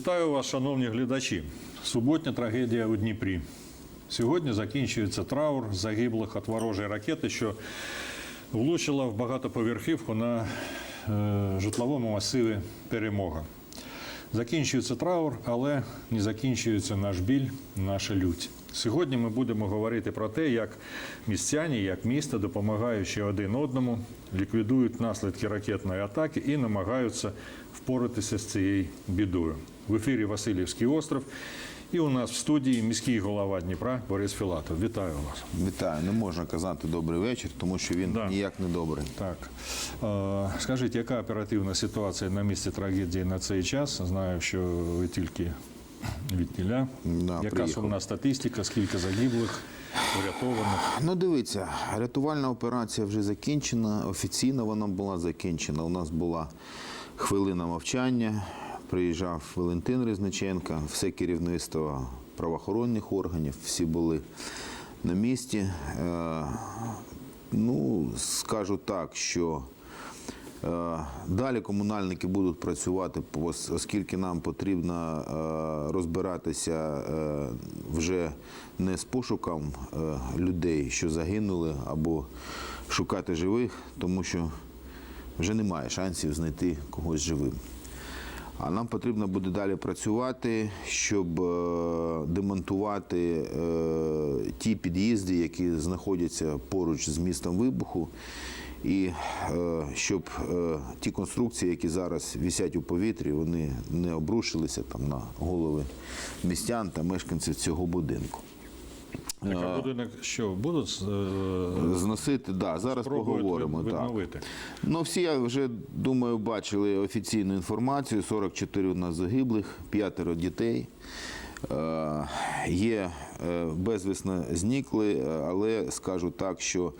Вітаю вас, шановні глядачі. Суботня трагедія у Дніпрі. Сьогодні закінчується траур загиблих від ворожої ракети, що влучила в багатоповерхівку на е, житловому масиві Перемога. Закінчується траур, але не закінчується наш біль, наша лють. Сьогодні ми будемо говорити про те, як містяні, як місто, допомагаючи один одному, ліквідують наслідки ракетної атаки і намагаються впоратися з цією бідою. В ефірі Васильівський остров. І у нас в студії міський голова Дніпра Борис Філатов. Вітаю вас. Вітаю, не можна казати добрий вечір, тому що він Да. ніяк не добрий. Так Е, скажіть, яка оперативна ситуація на місці трагедії на цей час? Знаю, що ви тільки від тіля. Да, яка приїхав. сумна статистика, скільки загиблих, врятованих? Ну, дивіться, рятувальна операція вже закінчена. Офіційно вона була закінчена. У нас була хвилина мовчання. Приїжджав Валентин Резниченко, все керівництво правоохоронних органів, всі були на місці. Е, Ну, скажу так, що Е, Далі комунальники будуть працювати, оскільки нам потрібно е, розбиратися вже не з пошуком людей, що загинули, або шукати живих, тому що вже немає шансів знайти когось живим. А нам потрібно буде далі працювати, щоб е, демонтувати е, ті під'їзди, які знаходяться поруч з містом вибуху, і е, щоб ті конструкції, які зараз висять у повітрі, вони не обрушилися там на голови містян та мешканців цього будинку. Так, а будинок що будуть е, Зносити, да, зараз поговоримо. від- Так. Ну, всі, я вже думаю, бачили офіційну інформацію. 44 у нас загиблих, п'ятеро дітей. Е, Є е, безвісно зникли, але скажу так, що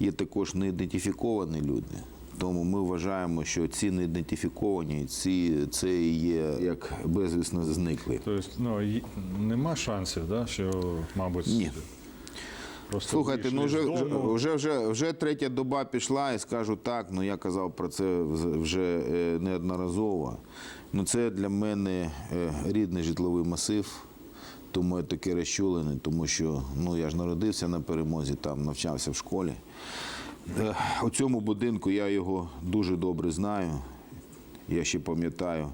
є також неідентифіковані люди. Тому ми вважаємо, що ці неідентифіковані, ці це є як безвісно зникли. Тобто, ну, нема шансів, да, що, мабуть, Ні. просто Слухайте, ну вже, вже, вже, вже третя доба пішла, і скажу так, ну я казав про це вже е, неодноразово. Ну це для мене е, рідний житловий масив, тому я таке розчулений, тому що ну, я ж народився на перемозі, там навчався в школі. Е, У цьому будинку я його дуже добре знаю. Я ще пам'ятаю,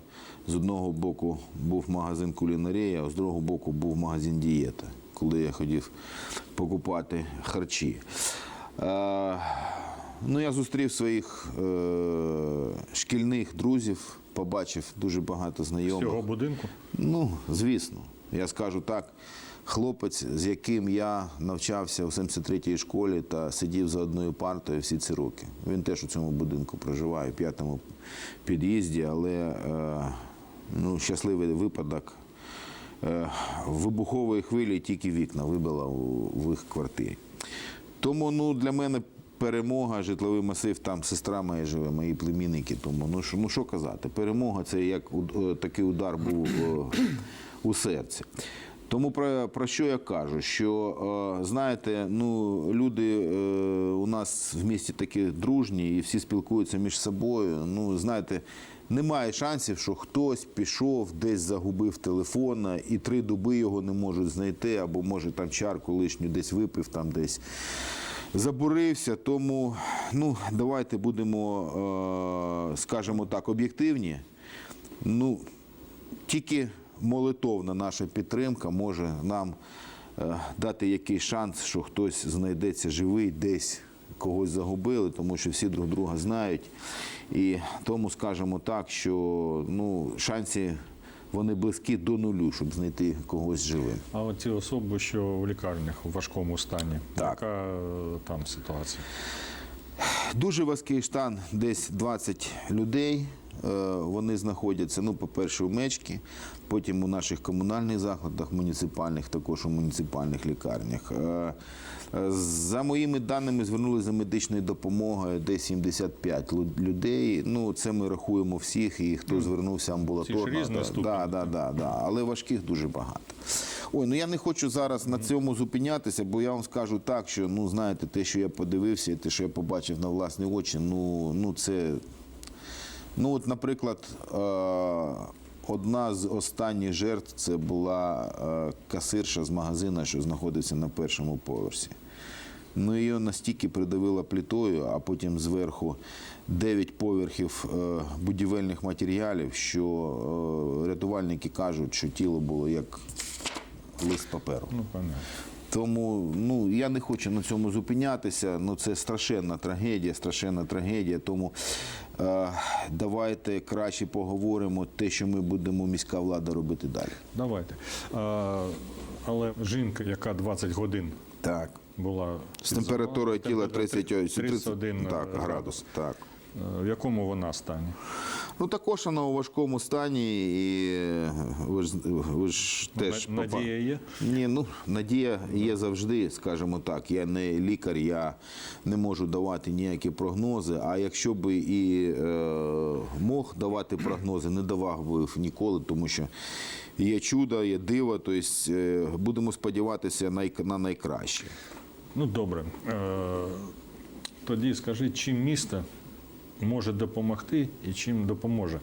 з одного боку був магазин кулінарія, а з другого боку був магазин дієта, коли я ходив покупати харчі. Е, ну, я зустрів своїх е, шкільних друзів, побачив дуже багато знайомих. з цього будинку. Ну, звісно, я скажу так. Хлопець, з яким я навчався у 73-й школі та сидів за одною партою всі ці роки. Він теж у цьому будинку проживає, в п'ятому під'їзді, але е, ну, щасливий випадок. Е, вибухової хвилі тільки вікна вибила в їх квартирі. Тому ну, для мене перемога, житловий масив, там сестра моя живе, мої племінники. Тому ну що, ну, що казати, перемога це як е, такий удар був у серце. Тому про, про що я кажу? Що е, знаєте, ну люди е, у нас в місті такі дружні і всі спілкуються між собою. Ну, знаєте, немає шансів, що хтось пішов, десь загубив телефона, і три доби його не можуть знайти, або може там чарку лишню десь випив, там десь забурився. Тому ну, давайте будемо, е, скажімо так, об'єктивні. Ну, тільки молитовна наша підтримка може нам е, дати якийсь шанс, що хтось знайдеться живий десь. Когось загубили, тому що всі друг друга знають. І тому скажемо так, що ну, шанси вони близькі до нулю, щоб знайти когось живим. А от ті особи, що в лікарнях у важкому стані, Так. яка е, там ситуація? Дуже важкий стан, десь 20 людей. Е, Вони знаходяться, ну, по-перше, у мечки, потім у наших комунальних закладах, муніципальних, також у муніципальних лікарнях. Е, е, За моїми даними, звернулися за медичною допомогою десь 75 людей. Ну, це ми рахуємо всіх, і хто звернувся амбулаторно. да, да, да, да. Але важких дуже багато. Ой, ну я не хочу зараз на цьому зупинятися, бо я вам скажу так, що ну знаєте, те, що я подивився, те, що я побачив на власні очі, ну, ну це. Ну, от, наприклад, е, одна з останніх жертв це була е, касирша з магазину, що знаходиться на першому поверсі. Ну, її настільки придавило плітою, а потім зверху 9 поверхів е, будівельних матеріалів, що рятувальники кажуть, що тіло було як лист паперу. Ну, понятно. Тому ну я не хочу на цьому зупинятися. Ну це страшенна трагедія, страшенна трагедія. Тому давайте краще поговоримо те, що ми будемо міська влада робити далі. Давайте. А, але жінка, яка 20 годин Так. була З температурою тіла 30, 30, 31 так, градус. градус. Так. Е, В якому вона стані? Ну також вона у важкому стані, і ви ж ви ж теж попа- Надія є? Ні, ну надія є завжди, скажімо так. Я не лікар, я не можу давати ніякі прогнози. А якщо би і е, мог давати прогнози, не давав би ніколи, тому що є чудо, є диво. Тобто е, будемо сподіватися най- на найкраще. Ну, добре. Е, тоді скажіть, чим місто може допомогти і чим допоможе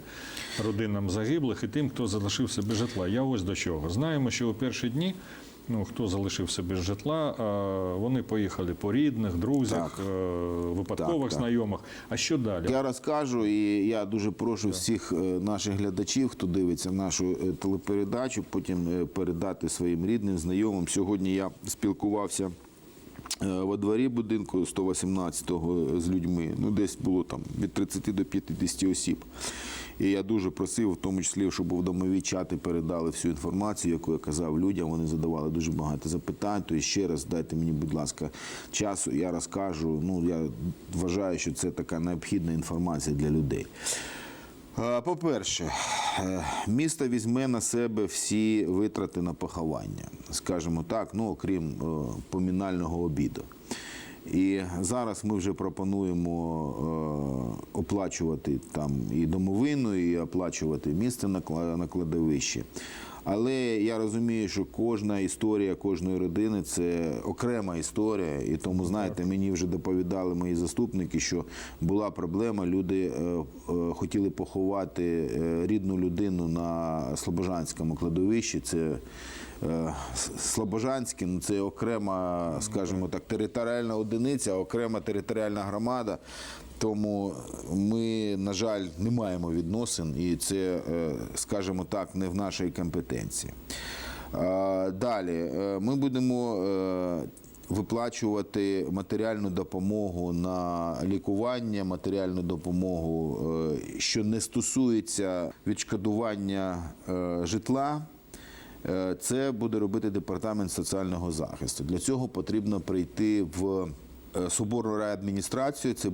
родинам загиблих і тим, хто залишився без житла. Я ось до чого. Знаємо, що у перші дні. Ну, хто залишився без житла, вони поїхали по рідних, друзях, Так. е, випадкових Так, так. знайомих. А що далі? Я розкажу, і я дуже прошу всіх е, наших глядачів, хто дивиться нашу е, телепередачу, потім передати своїм рідним, знайомим. Сьогодні я спілкувався. Е, Во дворі будинку 118-го з людьми, ну десь було там від 30 до 50 осіб. І я дуже просив, в тому числі, щоб в домові чати передали всю інформацію, яку я казав людям. Вони задавали дуже багато запитань. Тобто ще раз дайте мені, будь ласка, часу. Я розкажу. Ну я вважаю, що це така необхідна інформація для людей. По-перше, е, місто візьме на себе всі витрати на поховання, скажімо так, ну окрім е, помінального обіду. І зараз ми вже пропонуємо е, оплачувати там і домовину, і оплачувати місце на кладовищі. Але я розумію, що кожна історія кожної родини це окрема історія, і тому знаєте, мені вже доповідали мої заступники, що була проблема. Люди е, е, хотіли поховати е, рідну людину на Слобожанському кладовищі. Це Слобожанське, ну це окрема, скажімо так, територіальна одиниця, окрема територіальна громада. Тому ми, на жаль, не маємо відносин, і це, е, скажімо так, не в нашій компетенції. Е, Далі е, ми будемо виплачувати матеріальну допомогу на лікування, матеріальну допомогу, що не стосується відшкодування житла. Це буде робити департамент соціального захисту. Для цього потрібно прийти в Соборну райадміністрацію, це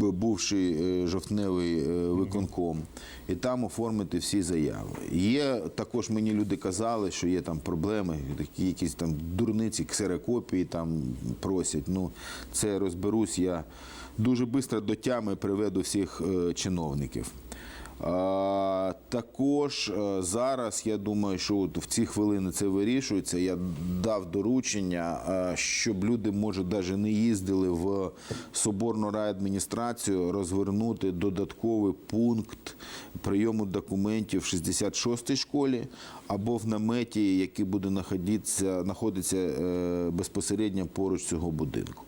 бувший е, жовтневий е, виконком, і там оформити всі заяви. Є також мені люди казали, що є там проблеми, такі якісь там дурниці, ксерокопії там просять. Ну це розберусь. Я дуже швидко до тями приведу всіх е, чиновників. Також е, зараз я думаю, що в ці хвилини це вирішується. Я дав доручення, е, щоб люди, може, навіть не їздили в Соборну райадміністрацію, розвернути додатковий пункт прийому документів в 66-й школі або в наметі, який буде знаходитися, е, безпосередньо поруч цього будинку.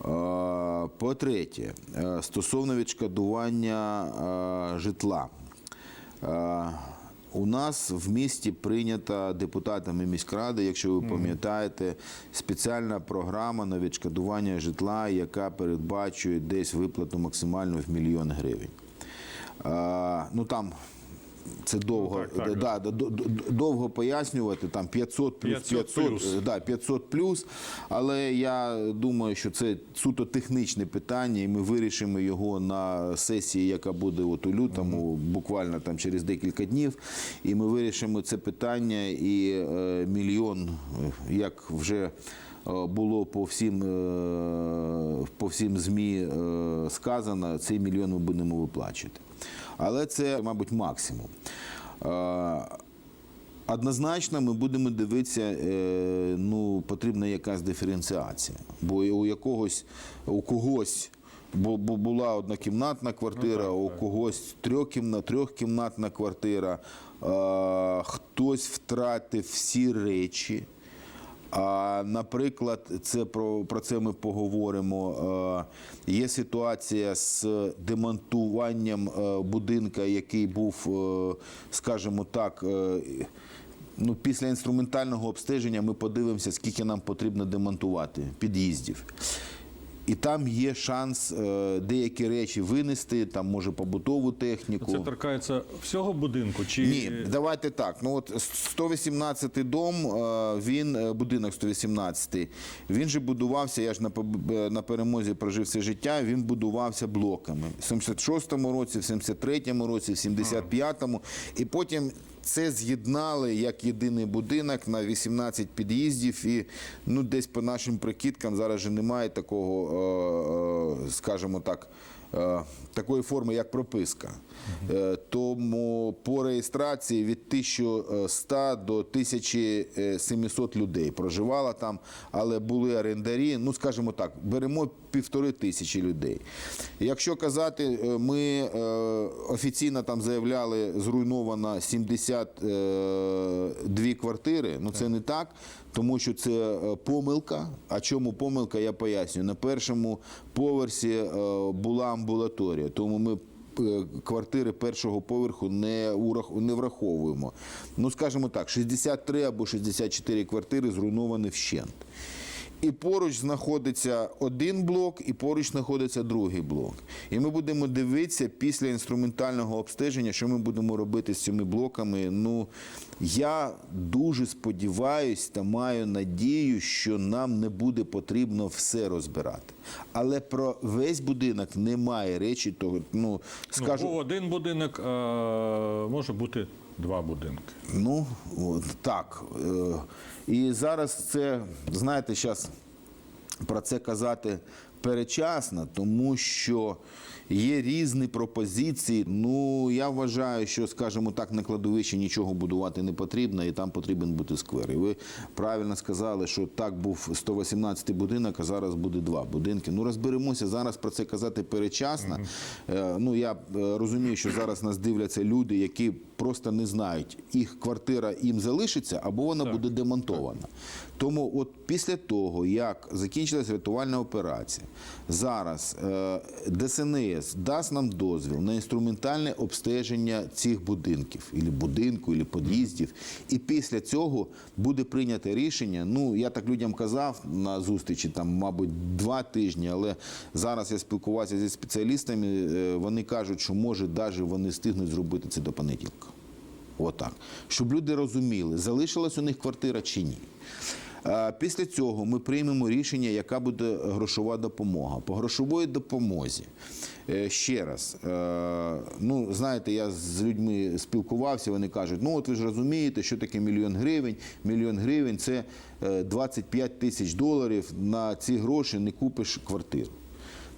Е, По-третє, е, стосовно відшкодування е, житла. У нас в місті прийнята депутатами міськради, якщо ви пам'ятаєте, спеціальна програма на відшкодування житла, яка передбачує десь виплату максимальну в мільйон гривень. Ну там це довго, так, так. да, до- довго пояснювати, там 500 плюс 500 500, плюс. е, да, 500 плюс, але я думаю, що це суто технічне питання, і ми вирішимо його на сесії, яка буде от у лютому, буквально там через декілька днів. І ми вирішимо це питання і е, мільйон, е, як вже. е, Було по всім, по всім ЗМІ сказано, цей мільйон ми будемо виплачувати. Але це, мабуть, максимум. Однозначно, ми будемо дивитися, е, ну, потрібна якась диференціація. Бо у якогось, у когось бу- була однокімнатна квартира, у когось трьохкімна, трьохкімнатна квартира. е, хтось втратив всі речі. А, наприклад, це про, про це ми поговоримо. Е, є ситуація з демонтуванням е, будинка, який був, е, скажімо так, е, ну, після інструментального обстеження ми подивимося, скільки нам потрібно демонтувати під'їздів. І там є шанс е, деякі речі винести, там може побутову техніку. Це торкається всього будинку? Чи Ні, давайте так. Ну от 118 дом, е, він е, будинок 118, Він же будувався. Я ж на на перемозі прожив все життя. Він будувався блоками в 76-му році, в 73-му році, в 75-му. І потім це з'єднали як єдиний будинок на 18 під'їздів. І ну десь по нашим прикидкам зараз же немає такого, скажімо так. е, Такої форми, як прописка. Е, Тому по реєстрації від 1100 до 1700 людей проживало там, але були орендарі, ну скажімо так, беремо півтори тисячі людей. Якщо казати, е, ми е, офіційно там заявляли, зруйновано 72 квартири, ну це не так, тому що це помилка. А чому помилка, я пояснюю. На першому поверсі була амбулаторія, тому ми квартири першого поверху не, не враховуємо. Ну, скажімо так, 63 або 64 квартири зруйновані вщент. І поруч знаходиться один блок, і поруч знаходиться другий блок. І ми будемо дивитися після інструментального обстеження, що ми будемо робити з цими блоками. Ну, я дуже сподіваюся та маю надію, що нам не буде потрібно все розбирати. Але про весь будинок немає речі того. Ну, ну, скажу, був один будинок, а може бути два будинки. Ну, так. Е, І зараз це, знаєте, зараз про це казати перечасно, тому що є різні пропозиції. Ну, я вважаю, що, скажімо так, на кладовищі нічого будувати не потрібно, і там потрібен бути сквер. І ви правильно сказали, що так був 118 будинок, а зараз буде два будинки. Ну, розберемося зараз про це казати перечасно. Е, Ну, я е, розумію, що зараз нас дивляться люди, які просто не знають, їх квартира їм залишиться або вона буде демонтована. Тому, от після того, як закінчилась рятувальна операція, зараз е, ДСНС дасть нам дозвіл на інструментальне обстеження цих будинків, або будинку, або під'їздів, і після цього буде прийнято рішення. Ну, я так людям казав на зустрічі, там, мабуть, два тижні, але зараз я спілкувався зі спеціалістами, е, вони кажуть, що може навіть вони встигнуть зробити це до понеділка. Отак. Щоб люди розуміли, залишилась у них квартира чи ні. Е, Після цього ми приймемо рішення, яка буде грошова допомога. По грошової допомозі. е, Ще раз, е, ну знаєте, я з людьми спілкувався, вони кажуть, ну от ви ж розумієте, що таке мільйон гривень. Мільйон гривень це е, 25 тисяч доларів. На ці гроші не купиш квартиру.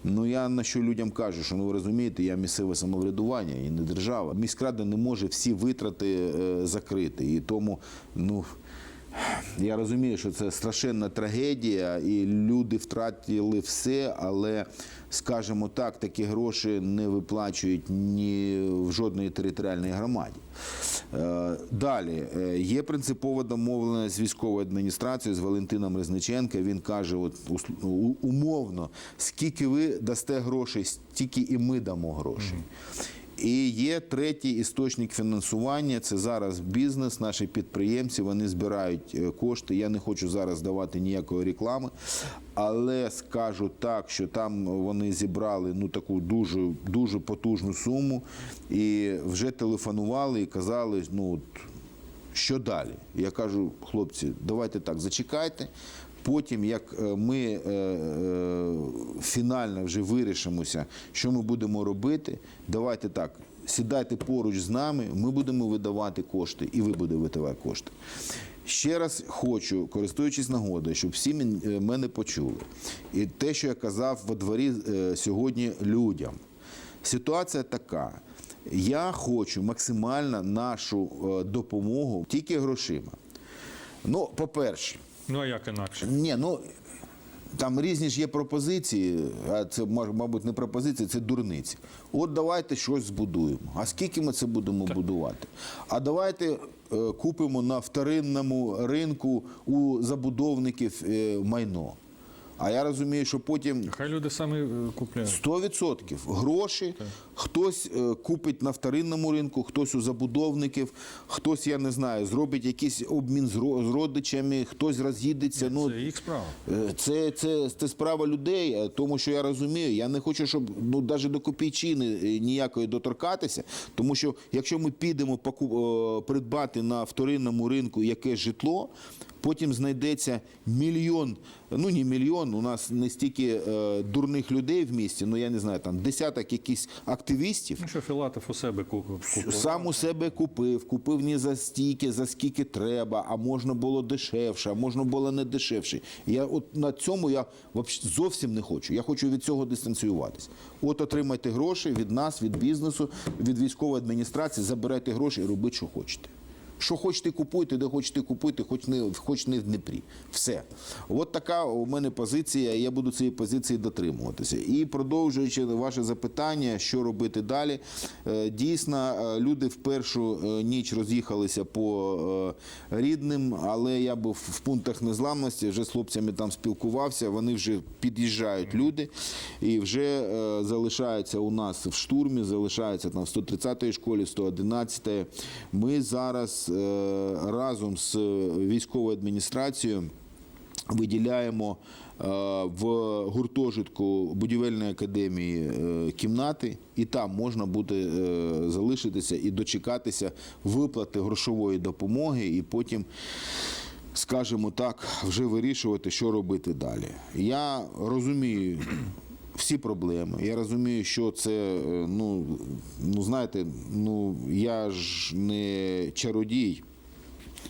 Ну я на що людям кажу, що ну ви розумієте, я місцеве самоврядування і не держава. Міськрада не може всі витрати е, закрити. І тому, ну я розумію, що це страшенна трагедія, і люди втратили все, але, скажімо так, такі гроші не виплачують ні в жодної територіальної громаді. Е, Далі е, є принципова домовленість з військовою адміністрацією з Валентином Резниченка. Він каже, от умовно, скільки ви дасте грошей, стільки і ми дамо грошей. І є третій істочник фінансування. Це зараз бізнес, наші підприємці. Вони збирають е, кошти. Я не хочу зараз давати ніякої реклами, але скажу так, що там вони зібрали ну таку дуже дуже потужну суму, і вже телефонували і казали, ну що далі? Я кажу, хлопці, давайте так, зачекайте. Потім, як е, ми е, е, фінально вже вирішимося, що ми будемо робити, давайте так, сідайте поруч з нами, ми будемо видавати кошти, і ви будете видавати кошти. Ще раз хочу, користуючись нагодою, щоб всі мене почули. І те, що я казав во дворі сьогодні людям. Ситуація така. Я хочу максимально нашу допомогу тільки грошима. Ну, по-перше, Ну а як інакше? ні, ну Там різні ж є пропозиції, а це мабуть не пропозиції, це дурниці. От давайте щось збудуємо. А скільки ми це будемо будувати? А давайте е, купимо на вторинному ринку у забудовників е, майно. А я розумію, що потім Хай люди самі е, купляють. 100% гроші. Хтось е, купить на вторинному ринку, хтось у забудовників, хтось, я не знаю, зробить якийсь обмін з ро- родичами, хтось роз'їдеться. Ну, Це їх справа. Е, Це, це, це справа людей, е, тому що я розумію, я не хочу, щоб ну навіть до копійчини ніякої доторкатися. Тому що якщо ми підемо поку- е, придбати на вторинному ринку якесь житло, потім знайдеться мільйон, ну не мільйон, у нас не стільки е, дурних людей в місті, ну я не знаю, там десяток якихось активістів. Ну що Філатов у себе купив. Сам у себе купив, купив не за стільки, за скільки треба, а можна було дешевше, а можна було не дешевше. Я от на цьому я зовсім не хочу. Я хочу від цього дистанціюватись. От отримайте гроші від нас, від бізнесу, від військової адміністрації, забирайте гроші і робіть, що хочете. Що хочете купуйте, де хочете купити, хоч не, хоч не в Дніпрі. Все. От така у мене позиція, і я буду цієї позиції дотримуватися. І продовжуючи ваше запитання, що робити далі, е, дійсно, е, люди в першу е, ніч роз'їхалися по рідним, але я був в пунктах незламності, вже з хлопцями там спілкувався, вони вже під'їжджають люди і вже залишаються у нас в штурмі, залишаються там в 130-й школі, 111 Ми зараз е, разом з військовою адміністрацією виділяємо е, в гуртожитку будівельної академії е, кімнати, і там можна буде залишитися і дочекатися виплати грошової допомоги, і потім. Скажімо так, вже вирішувати, що робити далі. Я розумію всі проблеми. Я розумію, що це, е, ну, ну знаєте, ну я ж не чародій.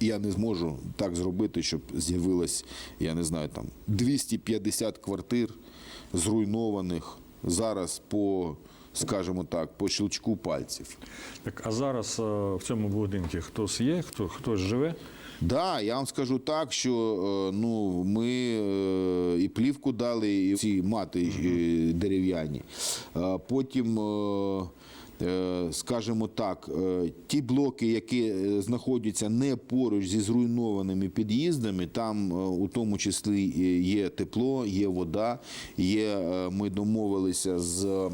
Я не зможу так зробити, щоб з'явилось, я не знаю, там 250 квартир зруйнованих зараз по, скажімо так, по щелчку пальців. Так, а зараз е, в цьому будинку хтось є, хто, хтось живе? Да, я вам скажу так, що е, ну, ми е, і плівку дали, і ці мати е, дерев'яні. Потім, скажімо так, ті блоки, які знаходяться не поруч зі зруйнованими під'їздами, там у тому числі є тепло, є вода, є, ми домовилися з.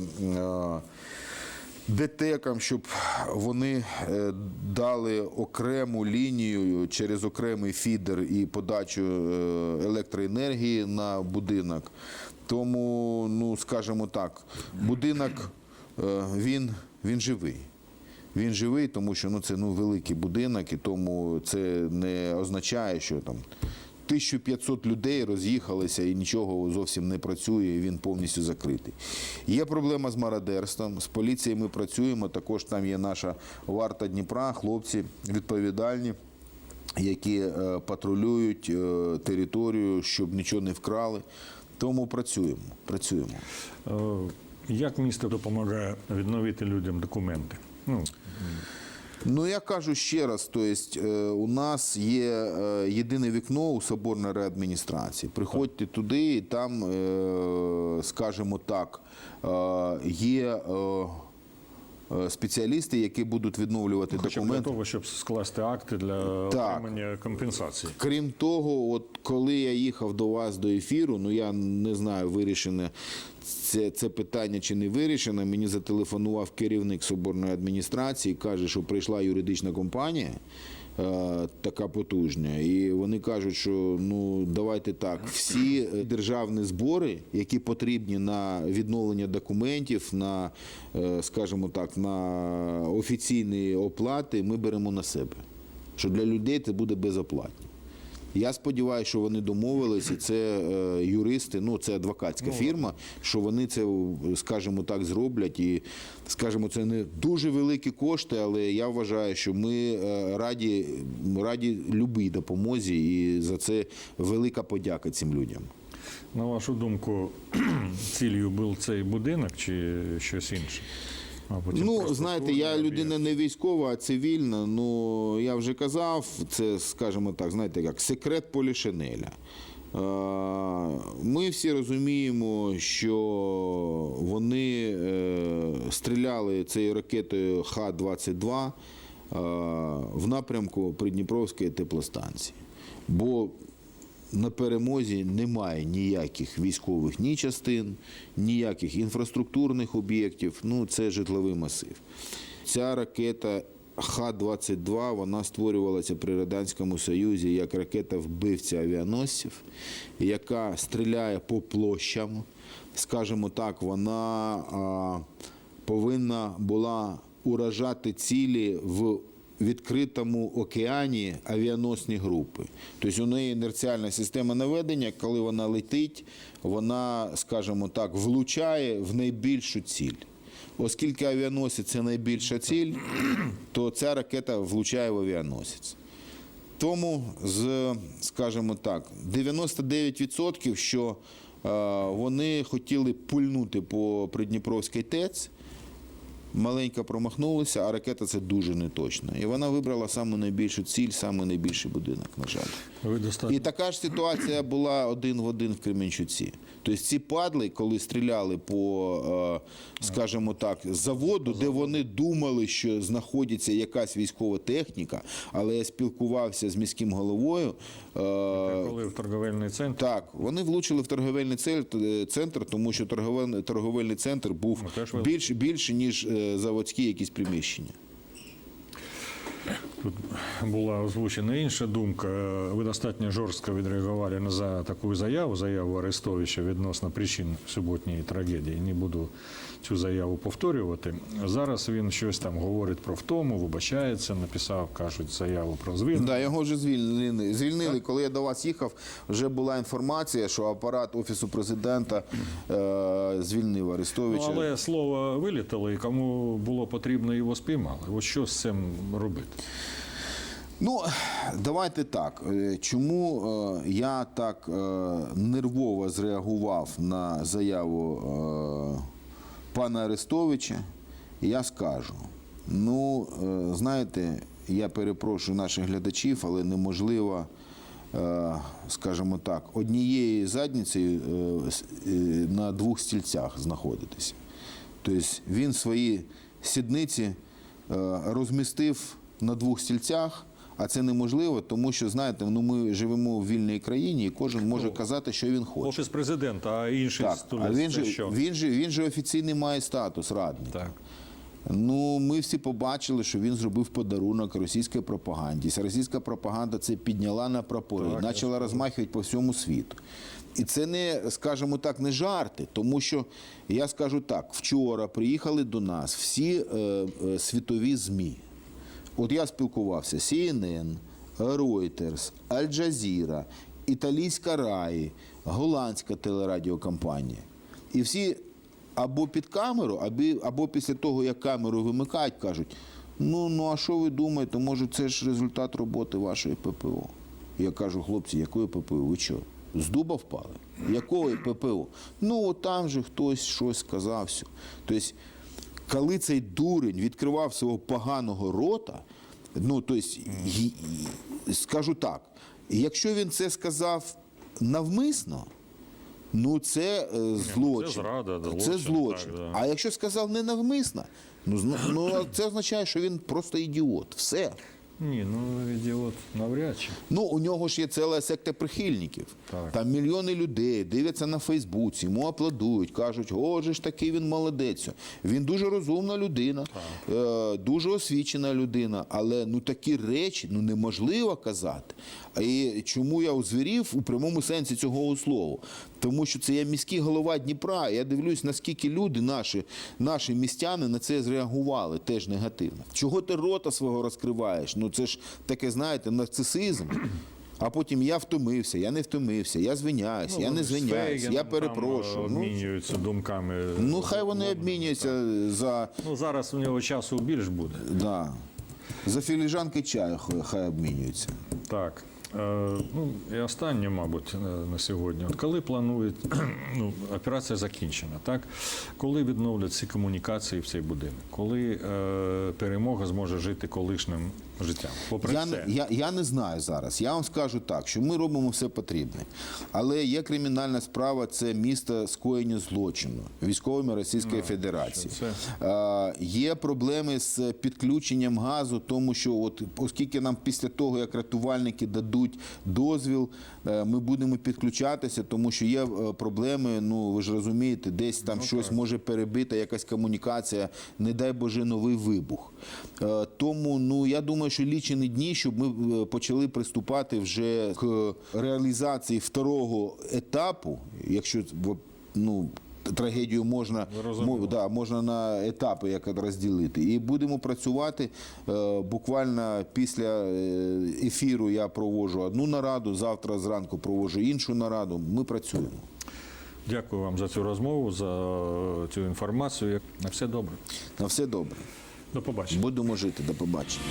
ДТЕКам, щоб вони е, дали окрему лінію через окремий фідер і подачу е, електроенергії на будинок. Тому, ну скажімо так, будинок е, він, він живий. Він живий, тому що ну, це ну, великий будинок, і тому це не означає, що там 1500 людей роз'їхалися і нічого зовсім не працює, і він повністю закритий. Є проблема з мародерством. З поліцією ми працюємо. Також там є наша варта Дніпра, хлопці відповідальні. Які е, патрулюють е, територію, щоб нічого не вкрали. Тому працюємо. працюємо. Е, Як місто допомагає відновити людям документи? Ну, Ну я кажу ще раз, то есть, е, у нас є е, єдине вікно у соборної реадміністрації. Приходьте туди, і там, е, скажімо так, є спеціалісти, які будуть відновлювати хоча документи. для того, щоб скласти акти для Так. отримання компенсації. Крім того, от коли я їхав до вас до ефіру, ну я не знаю, вирішене це, це питання чи не вирішене. Мені зателефонував керівник соборної адміністрації, каже, що прийшла юридична компанія. Е, Така потужна, і вони кажуть, що ну давайте так, всі е, державні збори, які потрібні на відновлення документів, на, е, скажімо так, на офіційні оплати, ми беремо на себе. Що для людей це буде безоплатно. Я сподіваюся, що вони домовились, і це е, юристи, ну це адвокатська фірма, що вони це, скажімо так, зроблять. І скажімо, це не дуже великі кошти, але я вважаю, що ми е, раді, раді любій допомозі, і за це велика подяка цим людям. На вашу думку, цілею був цей будинок чи щось інше? Мабуть, Ну, знаєте, я людина не військова, а цивільна. Ну я вже казав, це, скажімо так, знаєте, як секрет Полішинеля. Ми всі розуміємо, що вони е, стріляли цією ракетою Х-22 е, в напрямку Придніпровської теплостанції. Бо на перемозі немає ніяких військових ні частин, ніяких інфраструктурних об'єктів. Ну, це житловий масив. Ця ракета Х-22 вона створювалася при Радянському Союзі як ракета вбивця авіаносців, яка стріляє по площам. Скажімо так, вона а, повинна була уражати цілі в відкритому океані авіаносні групи. Тобто у неї інерціальна система наведення, коли вона летить, вона, скажімо так, влучає в найбільшу ціль. Оскільки авіаносець це найбільша ціль, то ця ракета влучає в авіаносець. Тому з, скажімо так, 99%, що е, вони хотіли пульнути по Придніпровській ТЕЦ, маленько промахнулися, а ракета це дуже неточна. І вона вибрала саму найбільшу ціль, самий найбільший будинок, на жаль. Ви достатньо І така ж ситуація була один в один в Кременчуці. Тобто ці падли, коли стріляли по, е, скажімо так, заводу, де вони думали, що знаходиться якась військова техніка, але я спілкувався з міським головою. е, коли в торговельний центр. так, вони влучили в торговельний центр, тому що торговельний, центр був Ну, ви- більше, більше ніж е, заводські якісь приміщення. Тут була озвучена інша думка. Ви достатньо жорстко відреагували на за таку заяву, заяву Арестовича відносно причин суботньої трагедії. Не буду цю заяву повторювати. Зараз він щось там говорить про втому, вибачається, написав, кажуть, заяву про звільнення. Да, його вже звільнили. Звільнили. Коли я до вас їхав, вже була інформація, що апарат Офісу президента е, звільнив Ну, але слово вилітало, і кому було потрібно, його спіймали. От що з цим робити? Ну, давайте так. Е, Чому е, я так е, нервово зреагував на заяву пана Арестовича, я скажу. Ну, е, знаєте, я перепрошую наших глядачів, але неможливо, е, скажімо так, однією задницею е, на двох стільцях знаходитися. Тобто він свої сідниці розмістив на двох стільцях, а це неможливо, тому що, знаєте, ну, ми живемо в вільній країні, і кожен може казати, що він хоче. Офіс президента, а інший Так, а він же, що? він, же, він же офіційний має статус радника. Так. Ну, ми всі побачили, що він зробив подарунок російській пропаганді. Російська пропаганда це підняла на прапори, Так, почала розмахувати по всьому світу. І це не, скажімо так, не жарти, тому що я скажу так: вчора приїхали до нас всі е, е, світові ЗМІ. От я спілкувався CNN, Reuters, Аль Джазіра, Італійська Раї, голландська телерадіокомпанія. І всі або під камеру, або, або після того, як камеру вимикають, кажуть: ну, ну а що ви думаєте, може це ж результат роботи вашої ППО? Я кажу, хлопці, якої ППО? Ви що? З дуба впали? Якої ППО? Ну, от там же хтось щось сказав. Тобто, коли цей дурень відкривав свого поганого рота, ну, тобто, скажу так, якщо він це сказав навмисно, ну це е, злочин. зрада, Це злочин, злочин. так, да. А якщо сказав ненавмисно, ну, ну це означає, що він просто ідіот. Все. Ні, ну ідіот навряд чи. Ну, у нього ж є ціла секта прихильників. Так. Там мільйони людей дивляться на Фейсбуці, йому аплодують, кажуть, о, же ж такий він молодець. Він дуже розумна людина, е, дуже освічена людина, але ну такі речі ну неможливо казати. І чому я озвірів у прямому сенсі цього слова? Тому що це я міський голова Дніпра. Я дивлюсь, наскільки люди, наші, наші містяни, на це зреагували теж негативно. Чого ти рота свого розкриваєш? Ну це ж таке, знаєте, нарцисизм. А потім я втомився, я не втомився, я звиняюсь, я не з звиняюсь, Фейгіном я там, перепрошую. Ну, Обмінюються думками. ну хай вони обмінюються за, Ну зараз у нього часу більш буде. да, за філіжанки чаю, хай обмінюються. Так. Е, ну, і останнє, мабуть, е, на сьогодні. От коли планують, ну, операція закінчена, так? Коли відновлять ці комунікації в цей будинок? Коли е, перемога зможе жити колишнім життям. Попри Я, все. не- я, я не знаю зараз. Я вам скажу так, що ми робимо все потрібне. Але є кримінальна справа, це місто скоєння злочину військовими Російської Федерації. це- Е, є проблеми з підключенням газу, тому що от, оскільки нам після того, як рятувальники дадуть дозвіл, е, ми будемо підключатися, тому що є е, проблеми, ну ви ж розумієте, десь там щось може перебити, якась комунікація, не дай Боже, новий вибух. Е, Тому ну я думаю, що лічені дні, щоб ми е, почали приступати вже к реалізації второго етапу, якщо ну. Трагедію можна, Зрозуміло. мо- да, можна на етапи як розділити. І будемо працювати е, буквально після е, ефіру. Я проводжу одну нараду, завтра зранку проводжу іншу нараду. Ми працюємо. Дякую вам за цю розмову, за цю інформацію. На все добре. На все добре. До побачення. Будемо жити. До побачення.